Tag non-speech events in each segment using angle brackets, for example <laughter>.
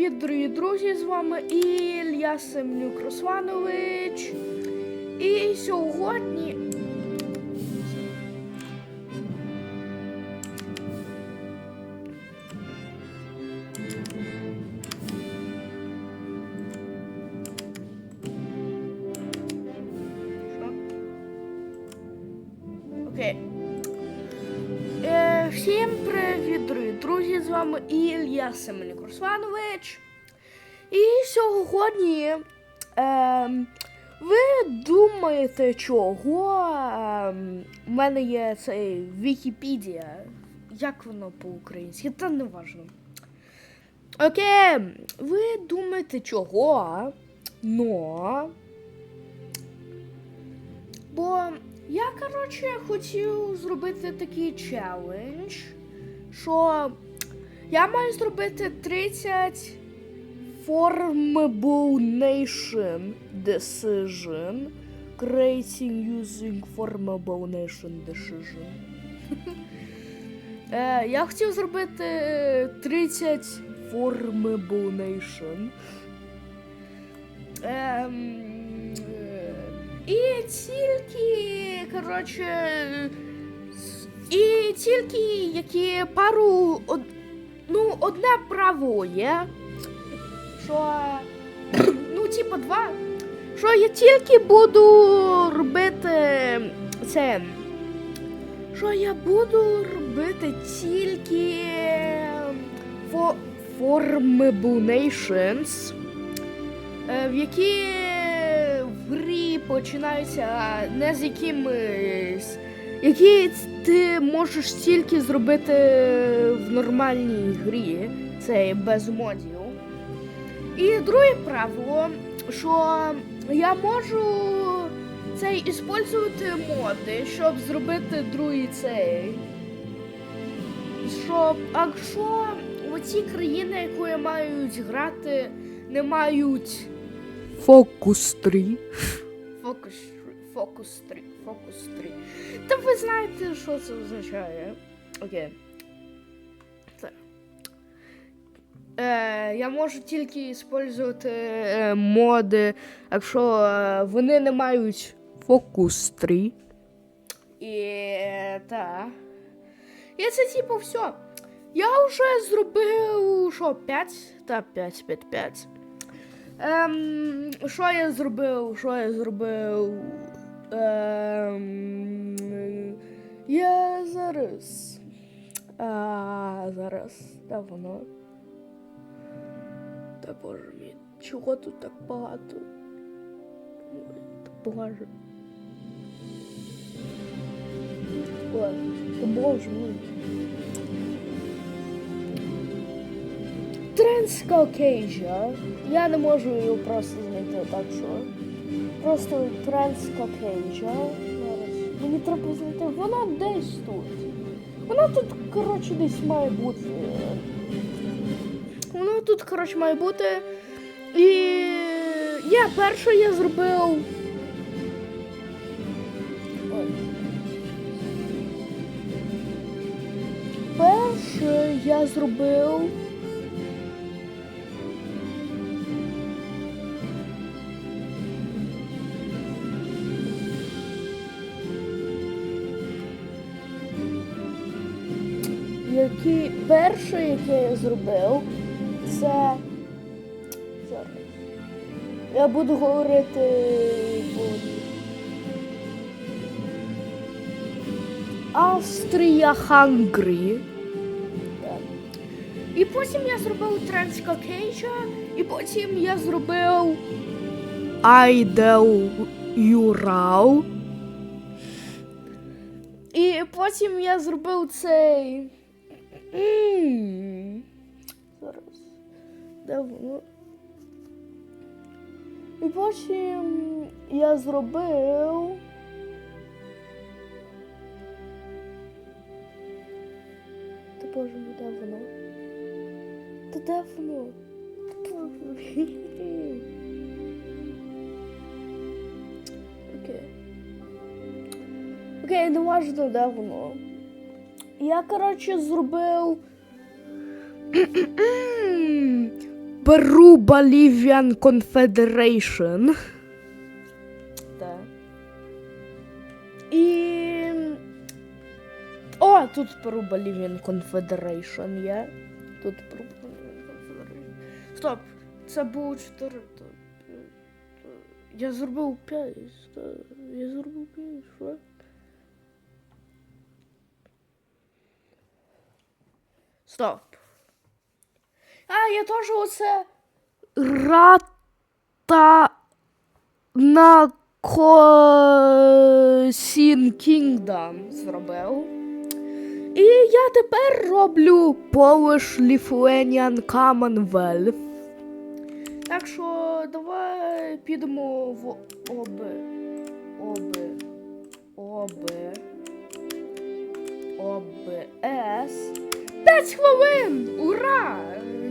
привіт, дорогі друзі! З вами Ілья Семнюк Русланович. І сьогодні. Ілля Семенюк Русланович. І сьогодні е, ви думаєте, чого е, в мене є цей Вікіпедія. Як воно по-українськи? Та не важливо. Окей, ви думаєте, чого? Но. Бо я, коротше, хотів зробити такий челендж, що я маю зробити 30 formable nation decision. Creating using formable nation decision. Е, я хотів зробити 30 formable nation. Ем, е, і тільки, коротше, і тільки які пару ну, одне право. Що. Ну, типа два. Що я тільки буду робити це. Що я буду робити тільки фо, formable nations, е, в які в грі починаються не з якимись, які ти можеш тільки зробити в нормальній грі, це без модів. І друге правило, що я можу цей іспользувати моди, щоб зробити другий цей. Щоб, якщо оці країни, які мають грати, не мають Фокус 3. фокус, фокус 3, фокус 3. Та ви знаєте, що це означає. Окей. Це. Е, я можу тільки використовувати е, моди, якщо е, вони не мають Фокус 3. І е. І це типу все. Я вже зробив що, 5? Та 5, 5, 5. Ем, що я зробив? Що я зробив? Ем, я зараз. А, зараз. Де воно? Та боже мій, чого тут так багато? Ой, та боже. Ой, та боже мій. Трансკокейжа. Я не можу її просто знайти, так що. Просто Трансკокейжа. Зараз. Мені треба знайти. Вона десь тут. Вона тут, коротше, десь має бути. Вона тут, коротше, має бути. І я перше я зробив. Перше я зробив. Перше, яке я зробив, це зараз. Я буду говорити. по- Австрія Хангрі. І потім я зробив Транскокейджа, і потім я зробив Айдел Юрау. І потім я зробив цей. Зараз. Де воно? І потім я зробив. Та боже мій, де воно? Та де воно? Окей. Окей, не важно, де воно. Я, коротше, зробив. Перу Bolivian Confederation. Так. І. О, тут Peru Bolivian Confederation є. Тут Peru Bolivian Confederation. Стоп! Це було 4. то- то- Я зробив 5. Я зробив 5, що? Стоп. А, я теж оце. Рата на Косін Kingdom зробив. І я тепер роблю Polish Lithuanian Commonwealth. Так що давай підемо в ОБ. ОБ. ОБ. ОБС. 5 хвилин! Ура!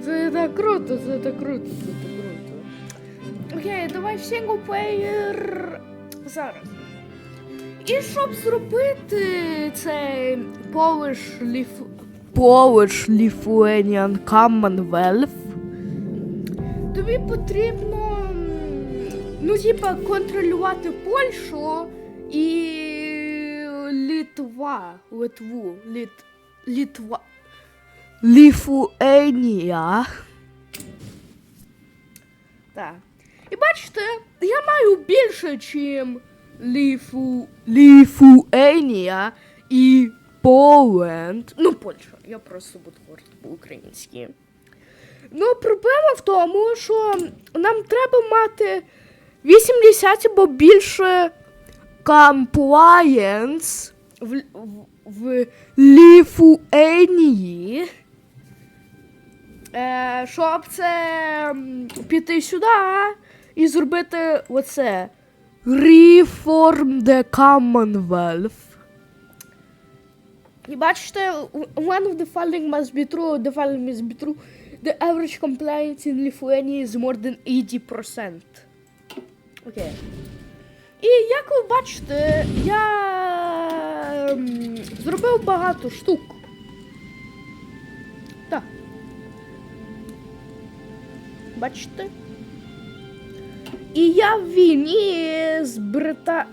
Це так круто, це так круто, це так круто. Окей, давай в синглплеєр зараз. І щоб зробити цей Polish Lif... Polish Lithuanian Commonwealth. Тобі потрібно ну, типа, контролювати Польщу і Литва. Литву. Літ... Літва. Ліфуенія. Так. І бачите, я маю більше, чим Ліфу. Ліфуенія і Поленд. Ну, Польща. Я просто буду говорити по-українськи. Ну, проблема в тому, що нам треба мати 80 або більше Compliance в, в, в Ліфуенії. Е, щоб це піти сюди і зробити оце. Reform the Commonwealth. І бачите, one of the following must be true, the following must be true. The average compliance in Lithuania is more than 80%. Окей. І як ви бачите, я зробив багато штук. Так. Бачите? І я в війні з Брита...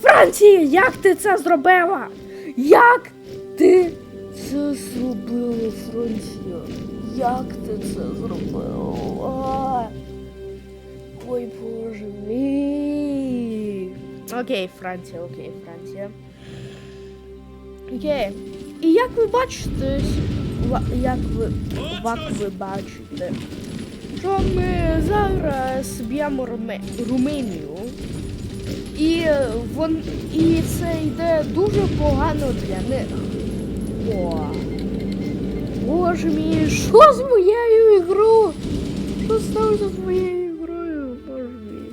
Франція, як ти це зробила? Як ти це зробила, Франція? Як ти це зробила? Ой, боже мій. Окей, Франція, окей, Франція. Окей. І як ви бачите, як ви, як ви бачите, що ми зараз б'ємо Румунію. І, вон, і це йде дуже погано для них. О. Боже мій, що з моєю ігрою? Що сталося з моєю ігрою? Боже мій.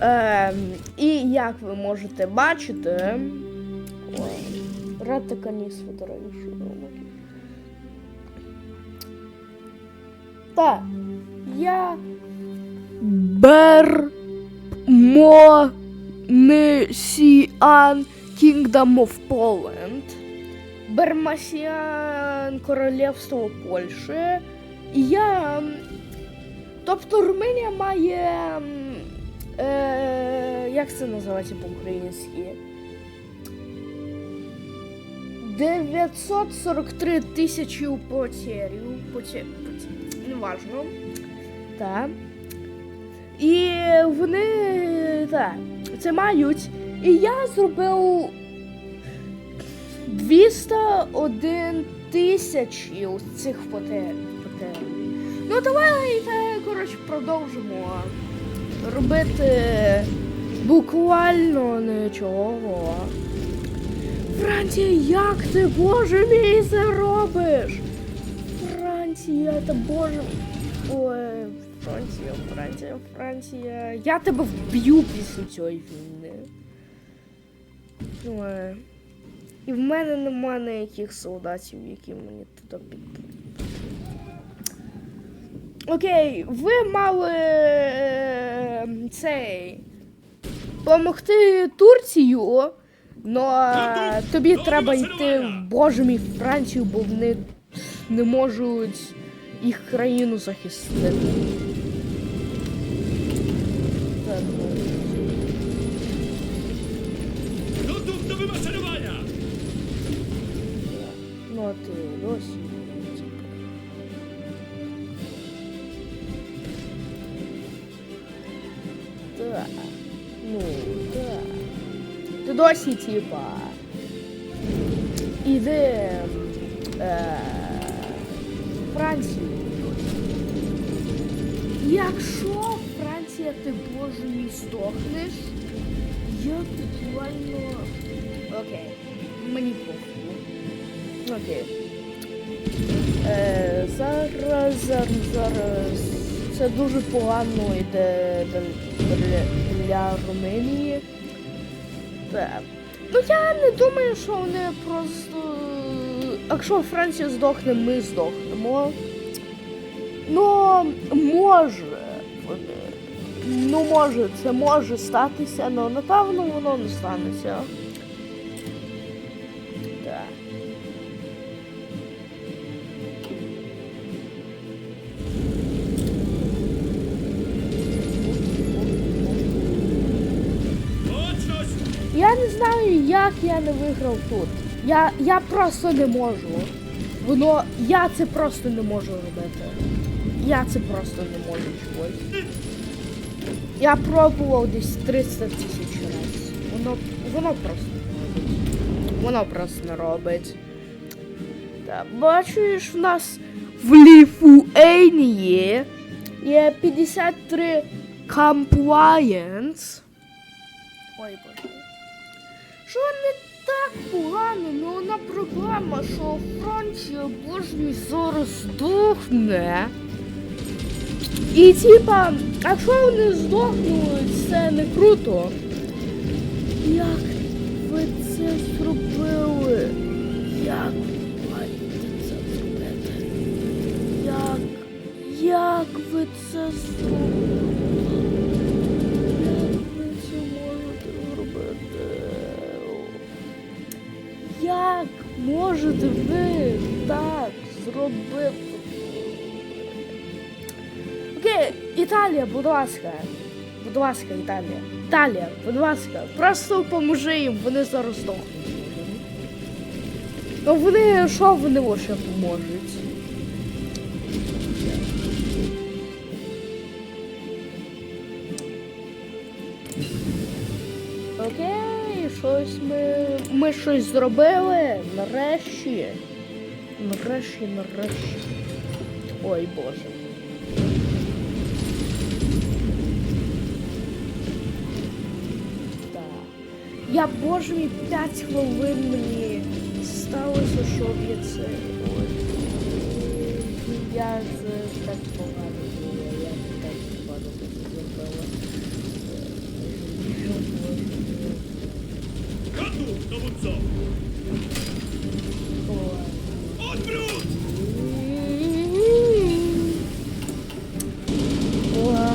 Ем, і як ви можете бачити. О, Рати каніс фотографію. Так, я Бермонесіан Kingdom of Poland. Бермасіан Королівство Польщі. І я. Тобто Румунія має. Е, як це називається по-українськи? 943 тисячі потерів. Неважно. Так. І вони. Так. Це мають. І я зробив 201 тисячі цих потер. потер. Ну давайте, коротше, продовжимо робити буквально нічого. Франція, як ти, боже мій, це робиш? Франція, та боже. Ой, Франція, Франція, Франція. Я тебе вб'ю після цієї війни. Ой. І в мене нема ніяких солдатів, які мені туди підуть. Окей, ви мали е, цей помогти Турцію, але тобі треба йти в Боже мій Францію, бо вони не можуть їх країну захистити. Так, ну. Do! Ну, а ти досі. Так. Ну, так. Ти досі, типа. Іди. Е, Францію. Якщо Франція, ти боже мій здохнеш, я буквально. Окей. Мені похуй. Окей. Е, зараз, зараз, зараз. Це дуже погано йде для, для Румунії. Так. Ну я не думаю, що вони просто. Якщо Франція здохне, ми здохнемо. Ну, може. Ну, може, це може статися, але напевно воно не станеться. Я не знаю, як я не виграв тут. Я, я просто не можу. Воно. Я це просто не можу робити. Я це просто не можу чогось. Я пробував десь 300 тисяч разів. Воно, воно просто не робить. Воно просто не робить. Так, бачиш, в нас В Ліфуенії є 53 compliance Ой, боже. Що не так погано, ну одна проблема, що Франція, боже мій, зараз здохне. І типа, якщо вони здохнуть, це не круто. Як ви це зробили? Як ви маєте це зробити? Як? Як ви це зробили? Як можете ви так зробити? Окей, Італія, будь ласка. Будь ласка, Італія. Італія, будь ласка, просто поможи їм, вони зараз здохнуть. Ну вони що вони лише поможуть? Окей, щось ми. Ми щось зробили. Нарешті. Нарешті, нарешті. Ой боже. Так. Я боже мій 5 хвилин мені сталося, щоб я це. Ой. Я це так погано Gotów, dowódco! Ой. Odwrót! О,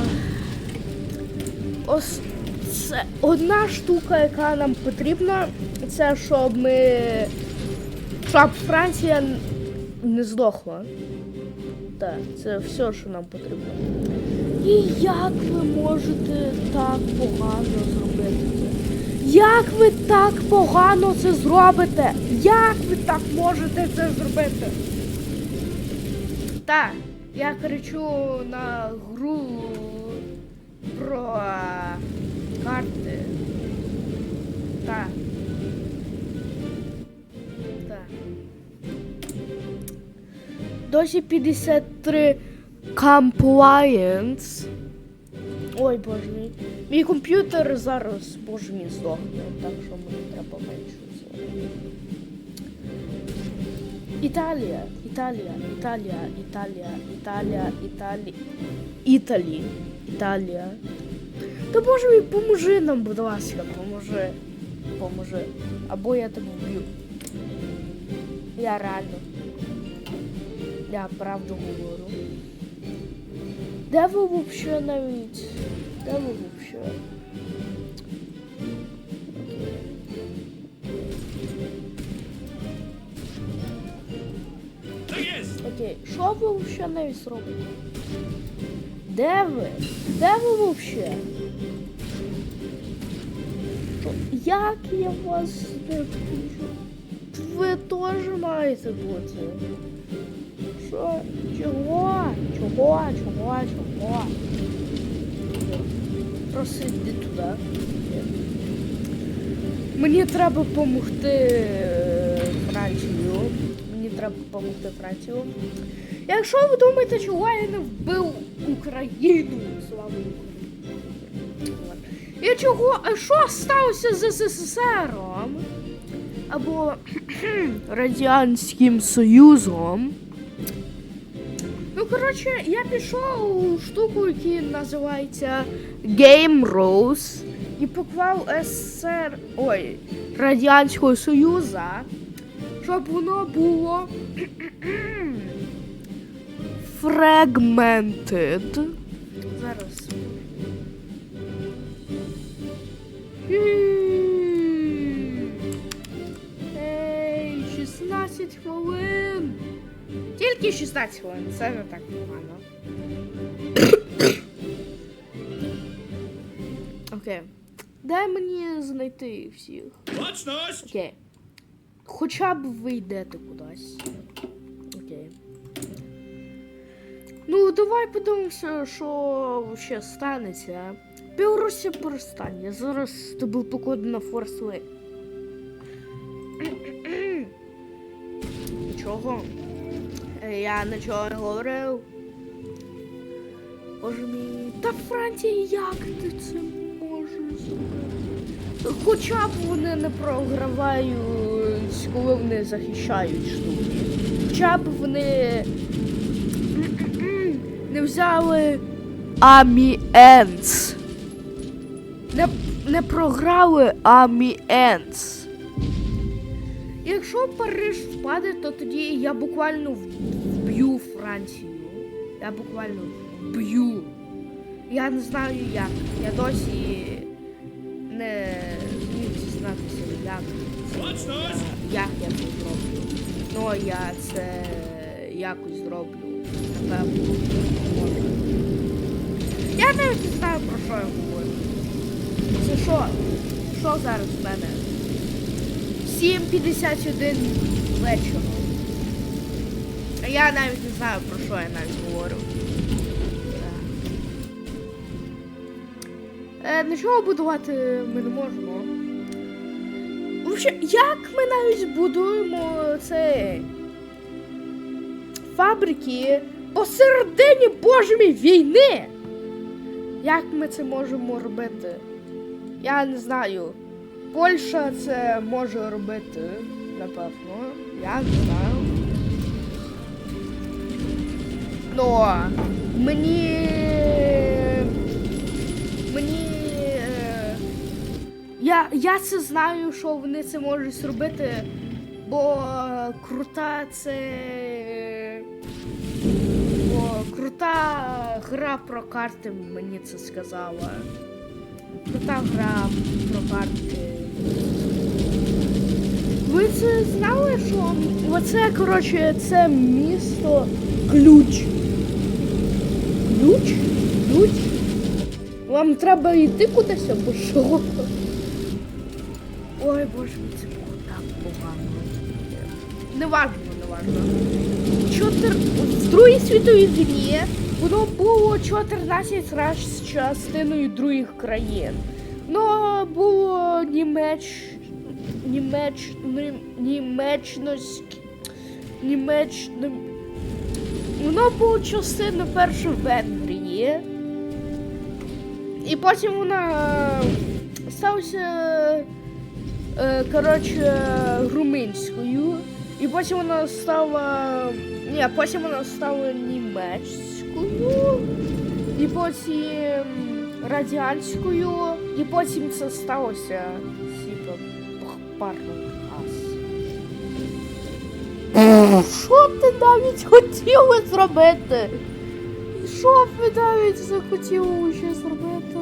Ось це одна штука, яка нам потрібна, це щоб ми. Щоб Франція не здохла. Так, це все, що нам потрібно. І як ви можете так погано зробити? Як ви так погано це зробите? Як ви так можете це зробити? Так, я кричу на гру про карти. Так. Так. Досі 53 compliance Ой, боже мій. Мій комп'ютер зараз, боже мій, здохне, так що мені треба менше цього. Італія, Італія, Італія, Італія, Італія, Італія, Італі, Італія. Та боже мій, поможи нам, будь ласка, поможи. Поможи. Або я тебе вб'ю. Я реально. Я правду говорю. Де ви вообще навіть? Де ви вообще? Окей. Що ви взагалі робите? Де ви? Де ви взагалі? Як я вас включу? Ви теж маєте бути. Що? Чого? Чого? Чого? Чого? Просто йди туди. Мені треба допомогти е, Францію. Мені треба допомогти Францію. Якщо ви думаєте, чого я не вбив Україну, слава Україні. І чого, а що сталося з СССР? Або <clears throat> Радянським Союзом? Ну, коротше, я пішов у штуку, яка називається Game Rose і поклав СССР, ой, Радянського Союзу, щоб воно було <clears throat> fragmented. Зараз. Ей, 16 хвилин. Тільки 16 хвилин, це не так погано. <coughs> Окей. Дай мені знайти всіх. Окей. Хоча б ви йдете кудись. Окей. Ну, давай подивимося, що ще станеться. Білорусі перестань. Зараз тебе покладу на Я нічого не говорив. Боже мій. Та Франція, як ти це можеш зробити? Хоча б вони не програвають, коли вони захищають штуки. Хоча б вони не взяли Аміенс. Не, не програли Аміенс. Якщо Париж впаде, то тоді я буквально вб'ю Францію. Я буквально вб'ю. Я не знаю як. Я досі не зміг дізнатися, як, як я це зроблю. Ну, я це якось зроблю. Напевно. Я навіть не знаю, про що я говорю. Це що? Що зараз в мене? 7.51 вечора. Я навіть не знаю, про що я навіть говорю. Е, нічого будувати ми не можемо. Вообще, як ми навіть будуємо це фабрики посередині мій війни? Як ми це можемо робити? Я не знаю. Польща це може робити, напевно. Я не знаю. Ну, мені. Мені. е, Я, я це знаю, що вони це можуть зробити, бо крута це. Бо крута гра про карти мені це сказала. Крута гра про карти. Ви це знали, що оце, коротше, це місто ключ. Ключ? Ключ? Вам треба йти кудись або що? Ой, боже мій, це було так погано. Неважно, неважно. Чотир... В Другій світовій війні воно було 14 разів частиною других країн. Ну, було Німеч... Німеч... Нім- Німечноськ... Німеч... Воно було частиною першої Венгрії. І потім вона сталася, е, коротше, румунською. І потім вона стала. Ні, потім вона стала німецькою. І потім радянською. І потім це сталося пару раз. Що ти навіть хотіли зробити? Що ви навіть захотіли ще зробити?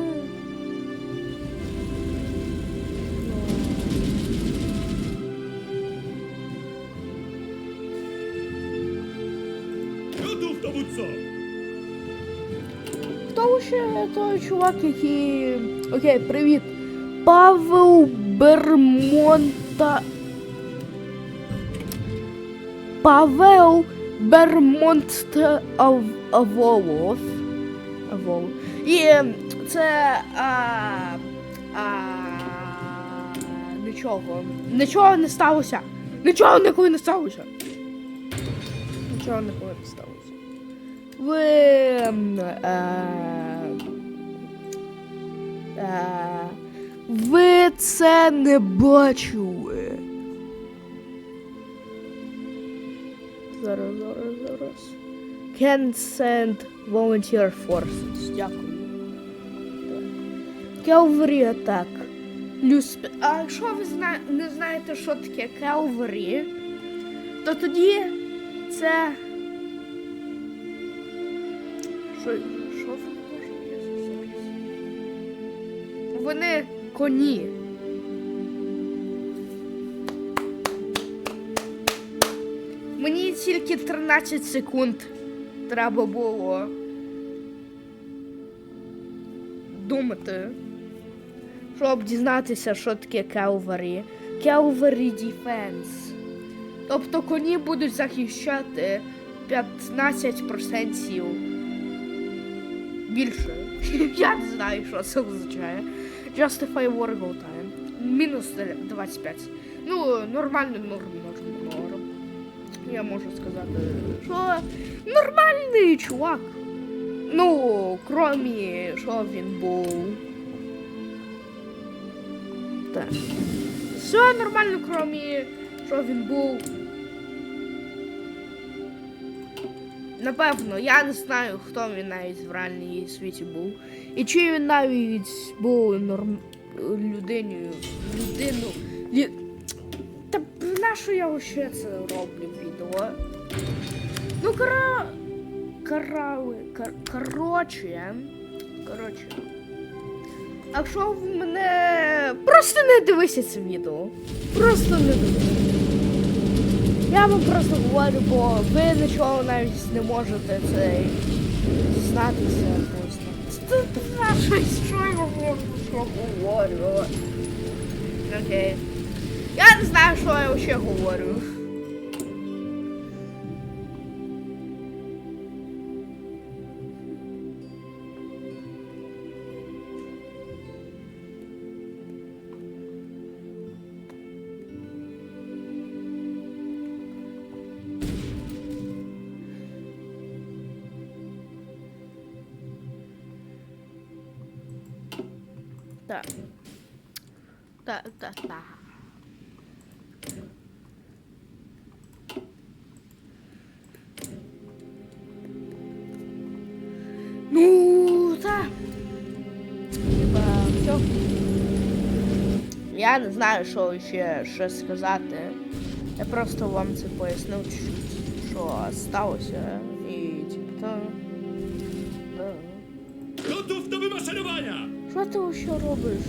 Хто ще той чувак, який. Окей, привіт. Павел Бермонта. Павел Бермонт. Аволов. І це. А... А... Нічого. Нічого не сталося. Нічого ніколи не сталося. Нічого ніколи не сталося. Ви. ем, Е, е, ви це не бачили. Зараз, зараз, зараз. Can send volunteer forces. Дякую. Calvary Attack. Люсп... А якщо ви зна... не знаєте, що таке Calvary, то тоді це. Що, що можете? Вони коні. Тільки 13 секунд треба було думати, щоб дізнатися, що таке Calvary. Calvary Defense. Тобто коні будуть захищати 15% більше. <laughs> Я не знаю, що це означає. Justify war time. Мінус 25. Ну, нормально, норм, норм, норм. Я можу сказати, що нормальний чувак. Ну, кромі, що він був. Так. Все нормально, кромі, що він був. Напевно, я не знаю, хто він навіть в реальній світі був. І чи він навіть був норм... людиною. Людину. Лі... Та на що я ще це роблю відео? Ну, кора... Карали... Кар... Короче. Короче. Якщо в мене. Просто не дивися це відео. Просто не дивися. Я вам просто говорю, бо ви нічого навіть не можете цей дізнатися просто. Це щось, що я можу, що говорю. Окей. Я не знаю, що я ще говорю. Так. Так, так, так. Ну, так. Хіба все. Я не знаю, що ще, ще сказати. Я просто вам це пояснив чуть-чуть, що сталося. Що робиш?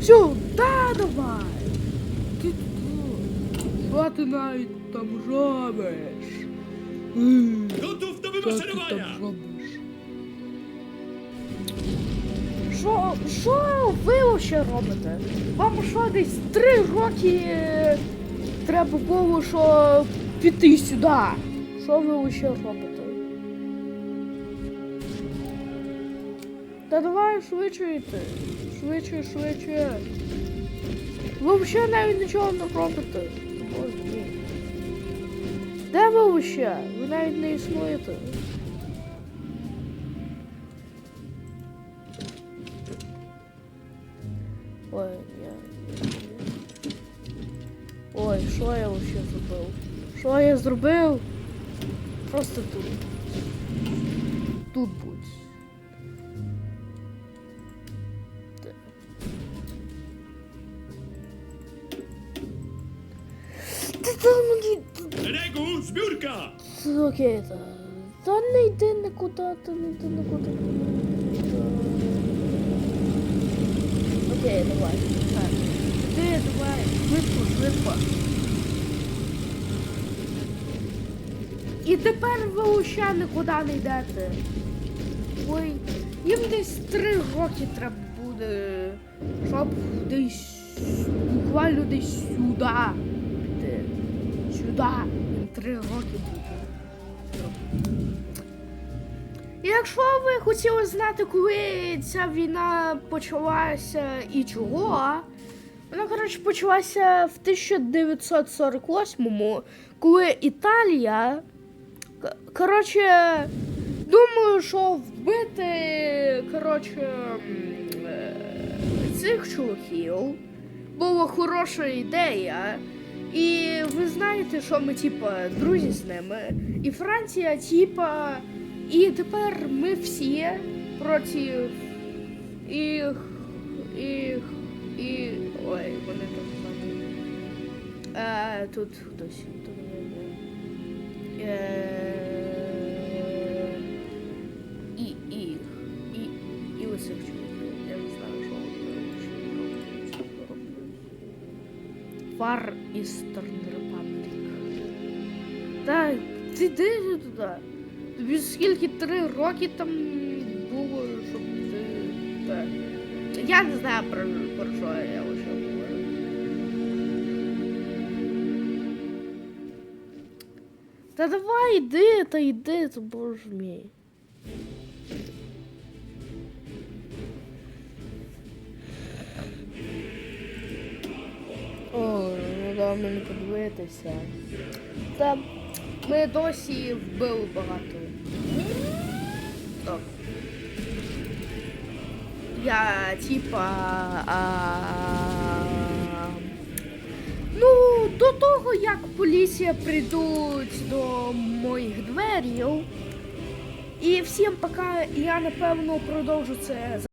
Все, та давай. Ти тут. Що ти навіть там робиш? М, Gotów do Що? Що, що ви ще робите? Вам що десь три роки треба було, що піти сюди. Що ви ще робите? Та давай швидше йти. Швидше, швидше. Ви взагалі навіть нічого не робите. Мій. Де ви ще? Ви навіть не існуєте. Ой, я. Ой, що я вообще зробив? Що я зробив? Просто тут. Тут будь. Szeregu! Окей, та. Та не йди нікуди, та не йди нікуди. Окей, давай. Так. Іди, давай. Швидко, швидко. І тепер ви ще нікуди не йдете. Ой, їм десь три роки треба буде, щоб десь буквально десь сюди піти. Сюди. Три роки. Якщо ви хотіли знати, коли ця війна почалася і чого, вона, коротше, почалася в 1948-му, коли Італія. Коротше, думаю, що вбити коротше, е, цих чуваків була хороша ідея. І ви знаєте, що ми, типа, друзі з ними. І Франція, типа. І тепер ми всі проти їх. їх. І. Ой, вони тут. Е, тут хтось. Тут є. Е, і, і, і, і Far Eastern Republic. Та, ти йди туди. Тобі скільки три роки там було, щоб ти. Так. Я не знаю про, про що я лише говорю. Та давай йди, та йди, то боже мій. Да мені подивитися. Та ми досі вбили багато. Стоп. Я типа. А... Ну, до того, як поліція прийдуть до моїх дверів. І всім пока я напевно продовжу це